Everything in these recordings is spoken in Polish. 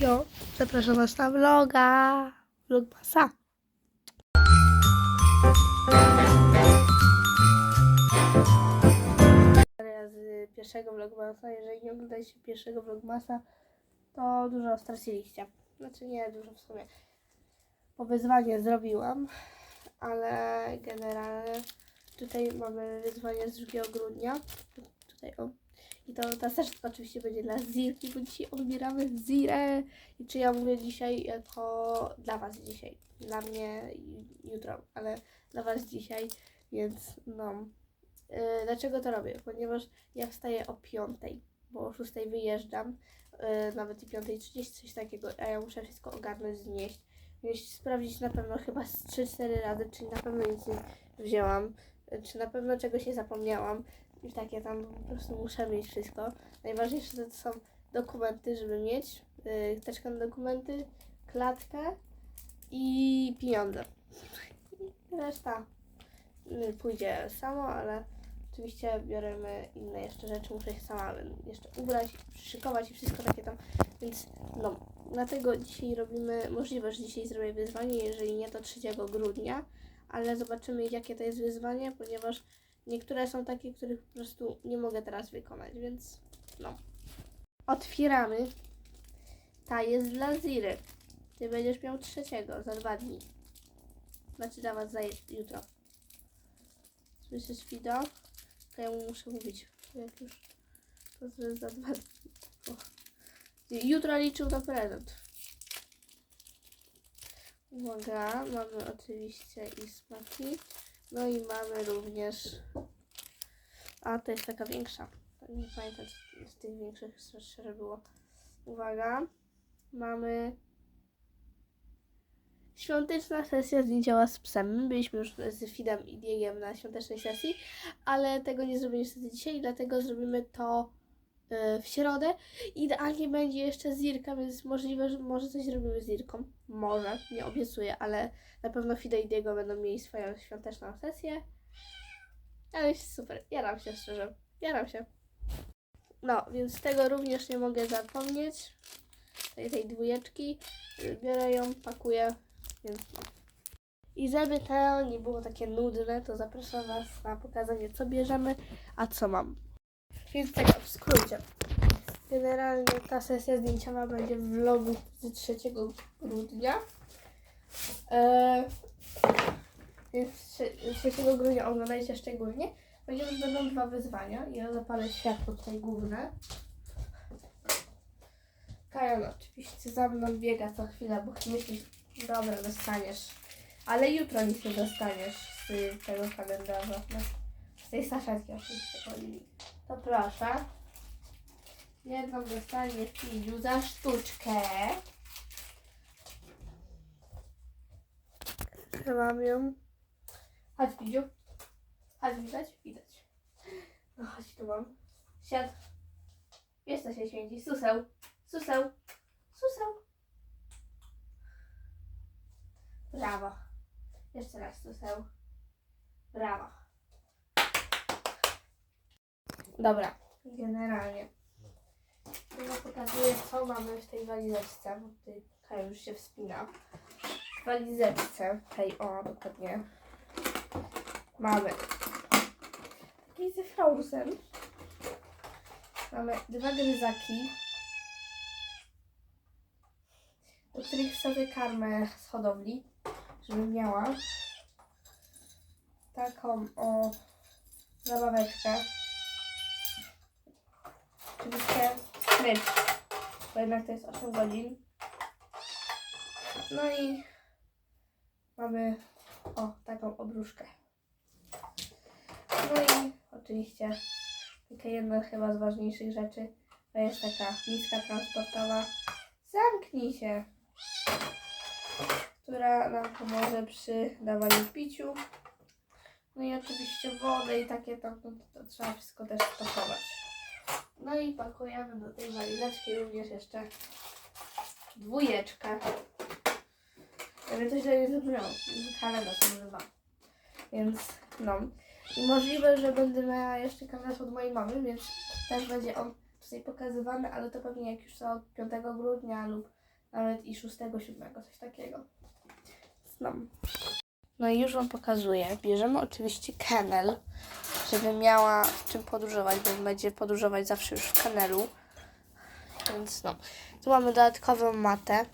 Jo, zapraszam Was na vloga. Vlogmasa. Z pierwszego vlogmasa, jeżeli nie oglądaliście pierwszego vlogmasa, to dużo straciliście. Znaczy nie dużo w sumie. Po wyzwanie zrobiłam, ale generalnie tutaj mamy wyzwanie z 2 grudnia. Tutaj o. I to ta też oczywiście będzie dla Zirki, bo dzisiaj odbieramy Zirę. I czy ja mówię dzisiaj, e, to dla Was dzisiaj. Dla mnie ju- jutro, ale dla Was dzisiaj, więc no. Yy, dlaczego to robię? Ponieważ ja wstaję o 5, bo o 6 wyjeżdżam, yy, nawet i 5.30, coś takiego, a ja muszę wszystko ogarnąć, znieść. Więc sprawdzić na pewno chyba z 3-4 razy, czy na pewno nic nie wzięłam, czy na pewno czegoś nie zapomniałam. I takie tam po prostu muszę mieć wszystko. Najważniejsze to są dokumenty, żeby mieć. Yy, teczkę na dokumenty, klatkę i pieniądze. Reszta yy, pójdzie samo, ale oczywiście bioremy inne jeszcze rzeczy. Muszę się sama jeszcze ubrać, przyszykować i wszystko takie tam. Więc no, dlatego dzisiaj robimy, możliwe, że dzisiaj zrobię wyzwanie, jeżeli nie to 3 grudnia, ale zobaczymy jakie to jest wyzwanie, ponieważ Niektóre są takie, których po prostu nie mogę teraz wykonać, więc no. Otwieramy. Ta jest dla Ziry. Ty będziesz miał trzeciego za dwa dni. Znaczy dla was za jutro. Słyszysz Fido? To ja mu muszę mówić. Jak już to jest za dwa dni. O. Jutro liczył na prezent. Uwaga, mamy oczywiście i smaki. No i mamy również. A to jest taka większa. Nie pamiętam, czy z tych większych szczerze było. Uwaga. Mamy. Świąteczna sesja zdjęcia z psem. Byliśmy już z Fidem i Diegiem na świątecznej sesji, ale tego nie zrobimy niestety dzisiaj, dlatego zrobimy to w środę. Idealnie będzie jeszcze z Irka, więc możliwe, że może coś zrobimy z Irką. Może, nie obiecuję, ale na pewno Fide i Diego będą mieli swoją świąteczną sesję. Ale jest super. Jaram się szczerze. Jaram się. No, więc tego również nie mogę zapomnieć. Tej, tej dwójeczki. Biorę ją, pakuję, więc no. I żeby to nie było takie nudne, to zapraszam Was na pokazanie, co bierzemy, a co mam. Więc tak, w skrócie. Generalnie ta sesja zdjęciowa będzie w vlogu z 3 grudnia. Eee, więc 3 grudnia oglądajcie szczególnie, ponieważ będą dwa wyzwania. Ja zapalę światło tutaj główne. Kajan oczywiście za mną biega co chwilę, bo myślisz, dobra, dostaniesz. Ale jutro nic nie dostaniesz z tego kalendarza. No, z tej saszetki oczywiście. To proszę. Jedną dostanie Fidziu za sztuczkę. Mam ją. Chodź Fidziu. Chodź, widać? Widać. No chodź, tu mam. Siad. Wiesz co się święci? Suseł. Suseł. Suseł. Brawo. Jeszcze raz suseł. Brawo. Dobra, generalnie. Ja pokazuję, co mamy w tej walizeczce, bo tutaj Kaja już się wspina. W walizeczce, tej, o, dokładnie, mamy taki ze Frozen. Mamy dwa gryzaki, do których wsadzę karmę z hodowli, żeby miała taką o zabaweczkę. Oczywiście smycz, bo jednak to jest 8 godzin. No i mamy o taką obruszkę. No i oczywiście taka jedna chyba z ważniejszych rzeczy to jest taka miska transportowa. Zamknij się! Która nam pomoże przy dawaniu piciu. No i oczywiście wodę i takie tam, no to, to trzeba wszystko też spakować. No i pakujemy do tej walizeczki również jeszcze dwójeczkę. Żeby to źle nie zabrzmiało. Kalendarz nazywa. Więc no. I możliwe, że będę miała jeszcze kalendarz od mojej mamy, więc też będzie on tutaj pokazywany, ale to pewnie jak już to od 5 grudnia lub nawet i szóstego, siódmego, coś takiego. No. no i już Wam pokazuję. Bierzemy oczywiście kennel, żeby miała w czym podróżować, bo będzie podróżować zawsze już w kennelu. Więc no. Tu mamy dodatkową matę,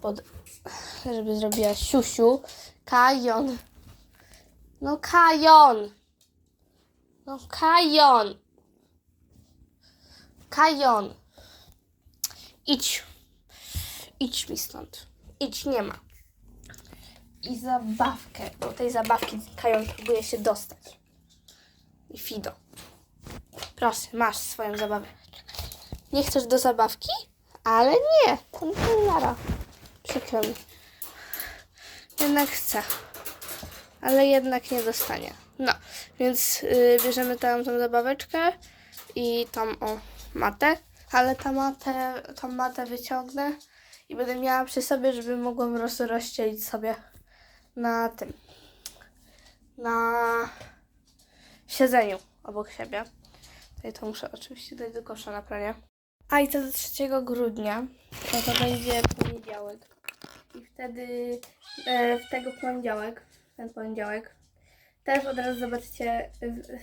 pod, żeby zrobiła siusiu. Kajon. No kajon. No kajon. Kajon. Idź. Idź mi stąd. Idź, nie ma. I zabawkę. Do tej zabawki Kajon próbuje się dostać. Fido. Proszę, masz swoją zabawę. Nie chcesz do zabawki? Ale nie. To nie Lara. Przykro mi. Jednak chcę. Ale jednak nie dostanie. No, więc yy, bierzemy tam tą zabaweczkę i tam o matę. Ale ta matę, tą matę wyciągnę i będę miała przy sobie, żeby mogłam roz, sobie na tym. Na siedzeniu obok siebie. Tutaj to muszę oczywiście dać do kosza na pranie. A i to do 3 grudnia, to to będzie poniedziałek. I wtedy e, w tego poniedziałek, ten poniedziałek, też od razu zobaczycie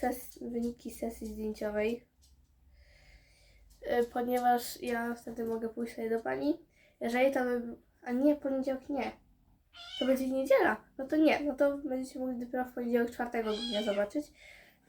ses, wyniki sesji zdjęciowej. E, ponieważ ja wtedy mogę pójść sobie do pani. Jeżeli to by... A nie, poniedziałek nie. To będzie niedziela. No to nie, no to będziecie mogli dopiero w poniedziałek 4 grudnia zobaczyć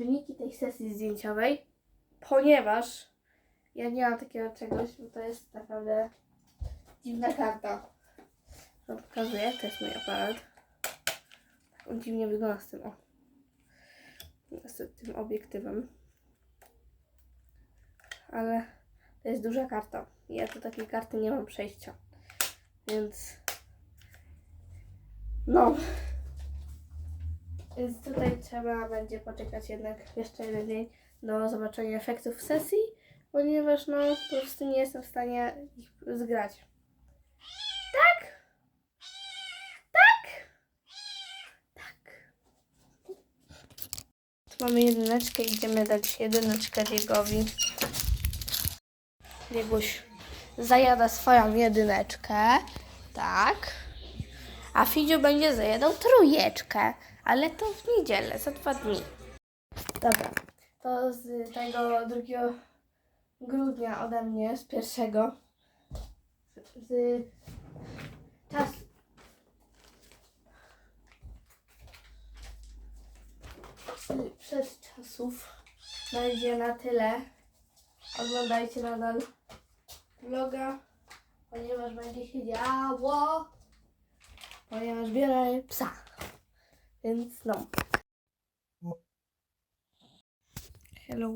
wyniki tej sesji zdjęciowej, ponieważ ja nie mam takiego czegoś, bo to jest naprawdę dziwna karta. Wam pokazuję, to jest mój aparat. Tak on dziwnie wygląda z tym, o. Z tym obiektywem. Ale to jest duża karta. Ja do takiej karty nie mam przejścia. Więc no. Więc tutaj trzeba będzie poczekać jednak jeszcze jeden dzień do zobaczenia efektów sesji, ponieważ no po prostu nie jestem w stanie ich zgrać. Tak? Tak? Tak. Tu mamy jedyneczkę, idziemy dać jedyneczkę Diegowi. Dieguś zajada swoją jedyneczkę. Tak. A Fidziu będzie zajadał trójeczkę, ale to w niedzielę, za dwa dni. Dobra, to z tego 2 grudnia ode mnie, z pierwszego, z czas... z przedczasów będzie na tyle. Oglądajcie nadal vloga, ponieważ będzie się działo ponieważ biorę psa. Więc no. Hello,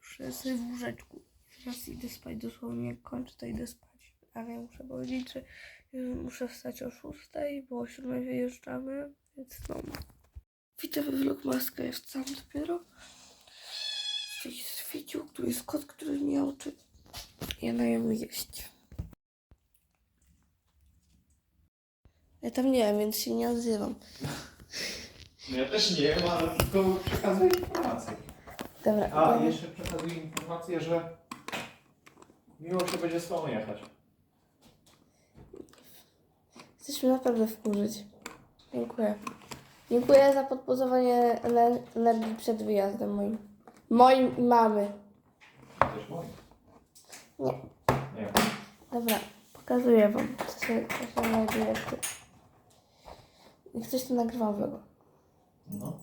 już jestem w łóżeczku. Teraz idę spać dosłownie, jak kończę, to idę spać. Ale muszę powiedzieć, że muszę wstać o 6, bo o 7 wyjeżdżamy, więc no. Widzę we vlogmaska, ja wstałam dopiero. Jest Ficiu, tu jest kot, który mi oczy. Ja na jemu jeść. Ja tam nie wiem, więc się nie odzywam. No ja też nie wiem, ale tylko przekazuję informację. Dobra, A, idziemy. jeszcze przekazuję informację, że miło się będzie z tobą jechać. Chcesz mnie naprawdę wkurzyć. Dziękuję. Dziękuję za podpozowanie ener- energii przed wyjazdem moim. Moim i mamy. Też moim. Nie. Nie. Dobra, pokazuję wam, co się, co się znajduje tu. Jak coś to nagrywam vloga. No.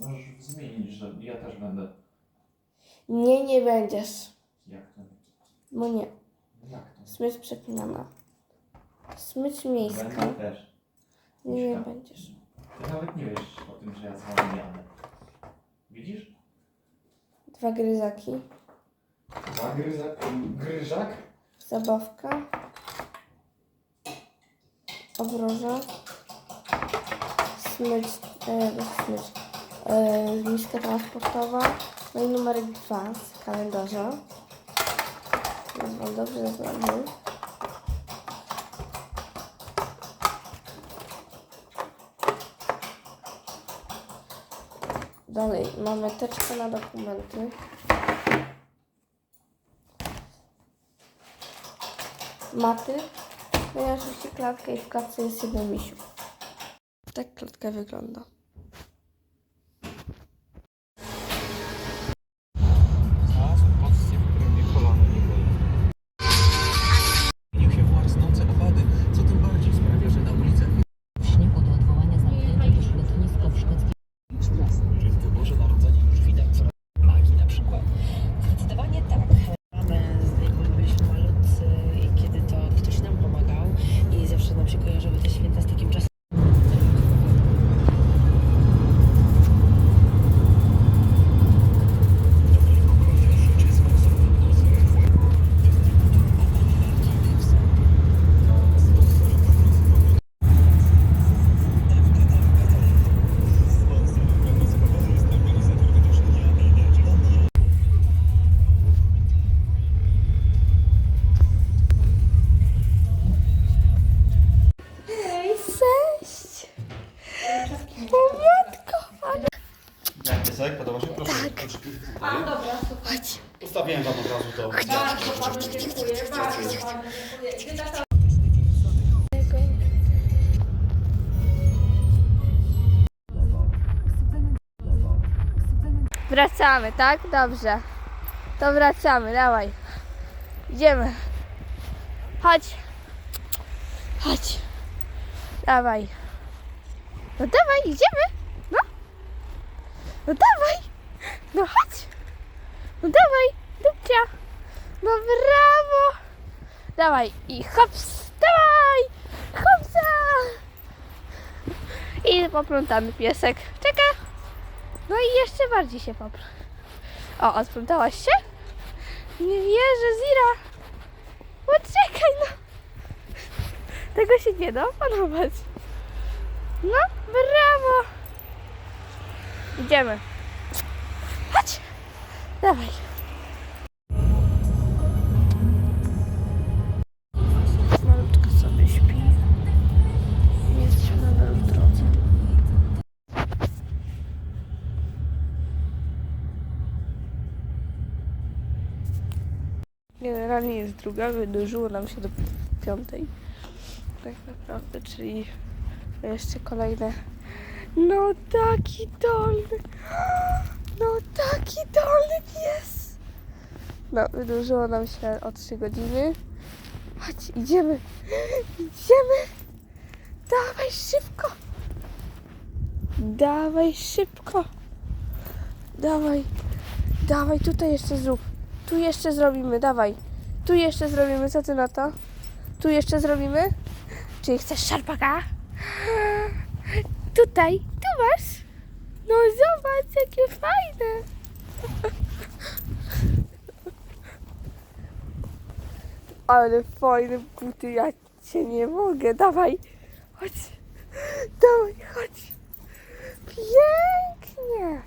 Możesz zmienić, że ja też będę. Nie, nie będziesz. Jak to? Bo nie. Jak to? Smycz przepinana. Smycz miejska. Będę też. Nie, nie Miśka. będziesz. Ty nawet nie wiesz o tym, że ja z wami jadę. Widzisz? Dwa gryzaki. Dwa gryza... gryżak? Zabawka. Obroża. Smycz, e, e, miska transportowa. No i numerek 2 z kalendarza. Jest wam dobrze znany. Dalej mamy teczkę na dokumenty. Maty No i oczywiście klatkę i w klatce jest jeden misiu. Tak klatka wygląda. Wracamy, tak? Dobrze. To wracamy, dawaj. Idziemy. Chodź. Chodź. Dawaj. No dawaj, idziemy. No. No dawaj. No chodź. No dawaj, dupcia. No brawo. Dawaj i hops. Dawaj. Hopsa. I poplątany piesek. Czeka. No i jeszcze bardziej się popr. O, odplątałaś się? Nie wierzę, Zira. Poczekaj, no. Tego się nie da opanować. No, brawo. Idziemy. Chodź. Dawaj. Generalnie jest druga, wydłużyło nam się do piątej. Tak naprawdę, czyli jeszcze kolejne. No taki dolny. No taki dolny pies. No, wydłużyło nam się o 3 godziny. Chodź, idziemy. Idziemy. Dawaj szybko. Dawaj szybko. Dawaj. Dawaj, tutaj jeszcze zrób. Tu jeszcze zrobimy, dawaj. Tu jeszcze zrobimy, co ty na to? Tu jeszcze zrobimy? Czyli chcesz szarpaka? Tutaj, tu masz. No zobacz, jakie fajne. Ale fajne buty, ja cię nie mogę. Dawaj, chodź. Dawaj, chodź. Pięknie.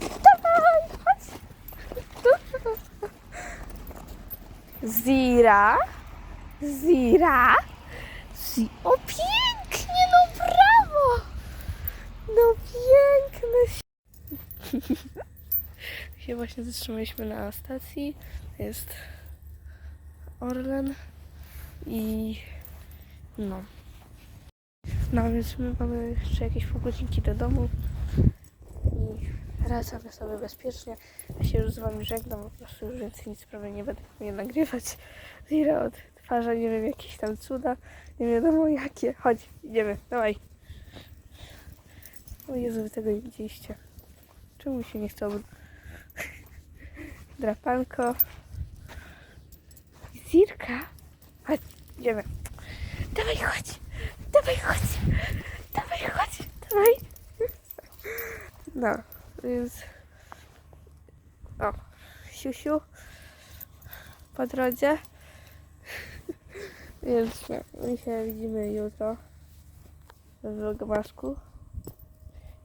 Dawaj, chodź. Zira. Zira. Zi o pięknie, no brawo. No piękny. się właśnie zatrzymaliśmy na stacji. Jest Orlen. I no. No więc my mamy jeszcze jakieś pół godzinki do domu. Wracamy sobie bezpiecznie. Ja się już z wami żegnam, po prostu już więcej nic prawie nie będę nie nagrywać. Zira odtwarza, nie wiem, jakieś tam cuda, nie wiadomo jakie. Chodź, idziemy, dawaj. O Jezu, wy tego nie widzieliście. Czemu się nie obr- Drapanko. Zirka. Chodź, idziemy. Dawaj, chodź. Dawaj, chodź. Dawaj, chodź. Dawaj. No, więc... O, siusiu. Po drodze. Więc no, my się widzimy jutro w Vlogmasku.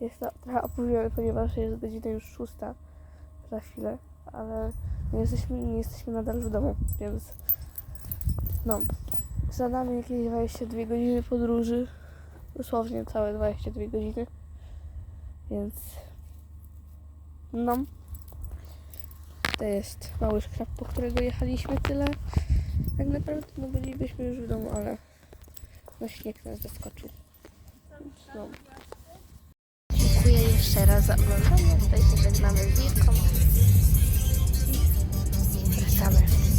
Jest to trochę opóźnione, ponieważ jest godzina już szósta za chwilę, ale nie jesteśmy, nie jesteśmy nadal w domu, więc no. Za nami jakieś 22 godziny podróży. Dosłownie całe 22 godziny. Więc no. To jest mały skrap, po którego jechaliśmy tyle. Tak naprawdę no bylibyśmy już w domu, ale no śnieg nas zaskoczył. No. Dziękuję jeszcze raz za oglądanie. Tutaj się żegnamy z Wilką. Wracamy.